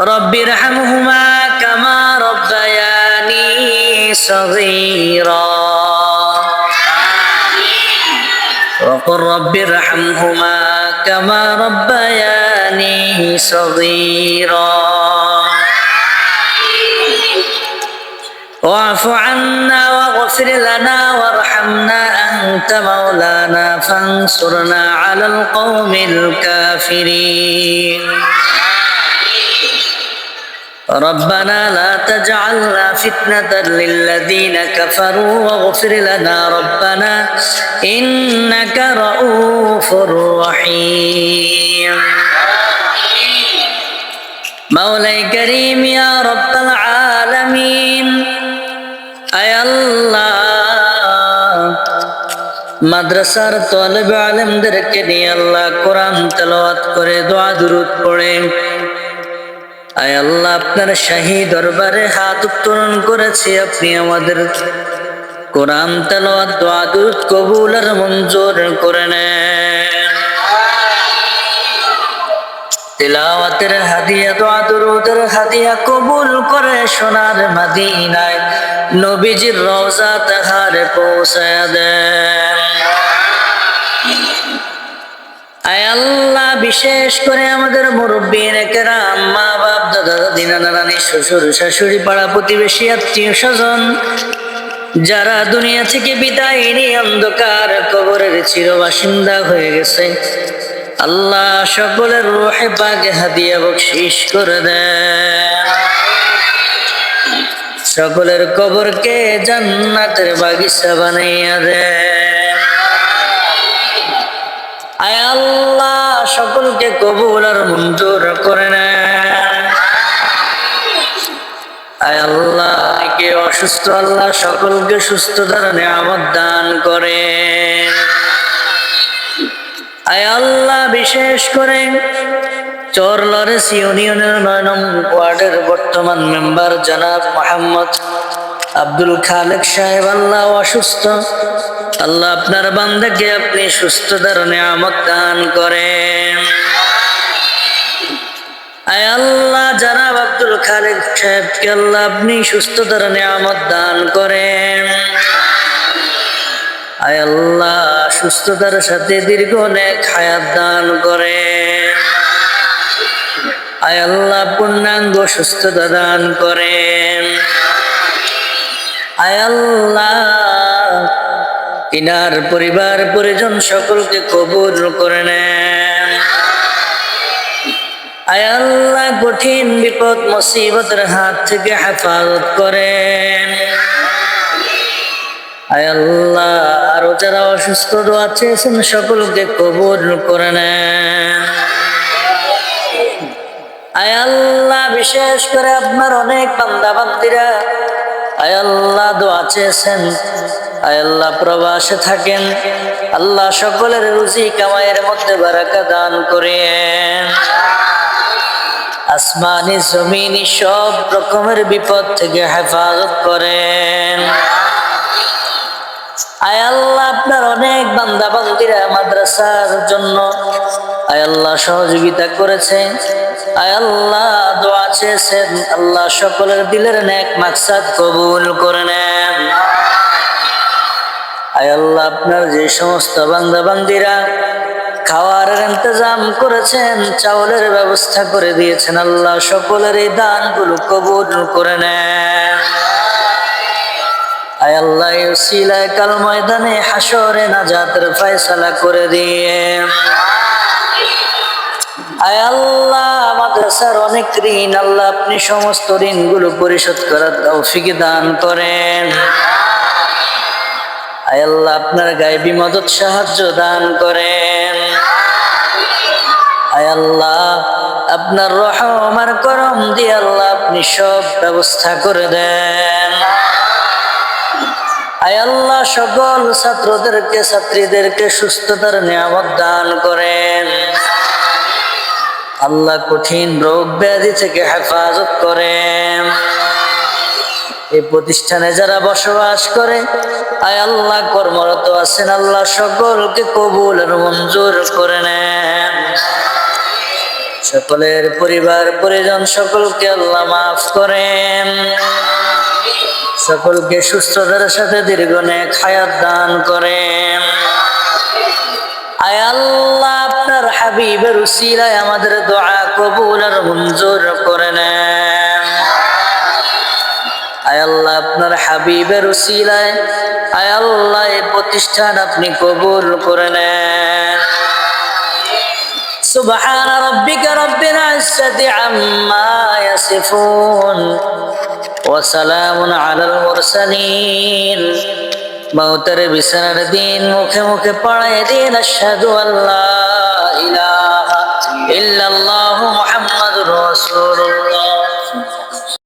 رب ارحمهما كما ربياني صغيرا. وقل رب ارحمهما كما ربياني صغيرا. واعف عنا واغفر لنا وارحمنا أنت مولانا فانصرنا على القوم الكافرين. ربنا لا تجعلنا فتنة للذين كفروا واغفر لنا ربنا إنك رؤوف رحيم مولاي كريم يا رب العالمين أي الله মাদ্রাসার তলবে আলেমদেরকে নিয়ে আল্লাহ কোরআন তেলাওয়াত করে দোয়া দুরুদ পড়ে আয় আল্লাহ, আপনার শাহী দরবারে হাত উত্তোলন করেছি। আপনি আমাদের কোরআন তেলাওয়াত, দোয়া কবুল আর মঞ্জুর করে নেন। তিলাওয়াতের হাদিয়া, দোয়া, দুরুদের হাদিয়া কবুল করে সোনার মাদিনায় নবীজির রওজা তাহারে পৌঁছায় দেন। আয় আল্লাহ বিশেষ করে আমাদের মুরব্বীর কেরাম, মা বাপ, দাদা, দাদি, নানা শ্বশুর, শাশুড়ি পাড়া প্রতিবেশী, আত্মীয় স্বজন, যারা দুনিয়া থেকে বিদায় নিয়ে অন্ধকার কবরের চির বাসিন্দা হয়ে গেছে। আল্লাহ সকলের রোহে পাকে হাদিয়া বকশিস করে দেয় সকলের কবরকে জান্নাতের বাগিচা বানাইয়া দেয় আয় আল্লাহ। সকলকে কবুল আর মঞ্জুর করে আয় আল্লাহ, কে অসুস্থ আল্লাহ সকলকে সুস্থ ধারণে আমদ দান আয় আল্লাহ, বিশেষ করে চর লরেস ইউনিয়নের নয় ওয়ার্ডের বর্তমান মেম্বার জনাব মোহাম্মদ আব্দুল খালেক সাহেব আল্লাহ অসুস্থ। আল্লাহ আপনার বান্দাকে আপনি সুস্থ ধারণে আমদ দান করেন। আয় আল্লাহ জানাব আব্দুল খালেক সাহেবকে আল্লাহ আপনি সুস্থ ধারণে আমদ দান করেন। আয় আল্লাহ সুস্থতার সাথে দীর্ঘ নেক হায়াত দান করেন। আয় আল্লাহ পূর্ণাঙ্গ সুস্থতা দান করেন। আয় আল্লাহ ইনার পরিবার পরিজন সকলকে কবুল করে নেন। আয় আল্লাহ কঠিন বিপদ, মুসিবতের হাত থেকে হেফাজত করেন। আয় আল্লাহ, আরও যারা অসুস্থ আছে সকলকে কবুল করে নেন। আয় আল্লাহ, বিশেষ করে আপনার অনেক বান্দা বান্দিরা আয় আল্লাহ দোয়া চেয়েছেন। আল্লাহ প্রবাসে থাকেন। আল্লাহ সকলের রুজি কামাইয়ের মধ্যে বারাকা দান করেন। আসমানি জমিনি সব রকমের বিপদ থেকে হেফাজত করেন। আয় আল্লাহ আপনার অনেক বান্দা বান্দিরা মাদ্রাসার জন্য আয় আল্লাহ সহযোগিতা করেছেন আয় আল্লাহ দোয়া চেয়েছেন। আল্লাহ সকলের দিলের নেক মাকসাদ কবুল করে নেন। আয় আল্লাহ, আপনার যে সমস্ত বান্দা বান্দিরা খাওয়ার ইন্তজাম করেছেন, চাউলের ব্যবস্থা করে দিয়েছেন আল্লাহ, সকলের এই দানগুলো কবুল করে নেন। আয় আল্লাহ ইউসিলায় কাল ময়দানে হাসরে নাজাতের ফয়সালা করে দিয়ে আয় আল্লাহ, মাদ্রাসার অনেক ঋণ, আল্লাহ আপনি সমস্ত ঋণগুলো পরিশোধ করার তৌফিক দান করেন। আল্লাহ আপনার গায়েবী মদত সাহায্য দান করেন। আল্লাহ আপনার রহমার করম দিয়ে আল্লাহ আপনি সব ব্যবস্থা করে দেন। আয় আল্লাহ সকল ছাত্রদেরকে, ছাত্রীদেরকে সুস্থতার নিয়ামত দান করেন। আল্লাহ কঠিন রোগ ব্যাধি থেকে হেফাজত করেন। এই প্রতিষ্ঠানে যারা বসবাস করে, আয় আল্লাহ, কর্মরত আছেন আল্লাহ, সকলকে কবুল আর মঞ্জুর করে নেন। সকলের পরিবার, পরিজন সকলকে আল্লাহ মাফ করেন। সকলকে সুস্থতার সাথে দীর্ঘনে খায়াত দান করেন। আয় আল্লাহ, আপনার হাবিবের উসিলায় আমাদের দোয়া কবুল আর মঞ্জুর করে নেন। আপনার হাবিবের উসিলায় আয় আল্লাহ এই প্রতিষ্ঠান আপনি কবুল করে নেন سبحان ربك رب العزة عما يصفون وسلام على المرسلين মৌতের বিছানার দিন মুখে মুখে পড়ায় দিন আশহাদু আল্লাহ ইলাহা ইল্লাল্লাহু মুহাম্মাদুর রাসূলুল্লাহ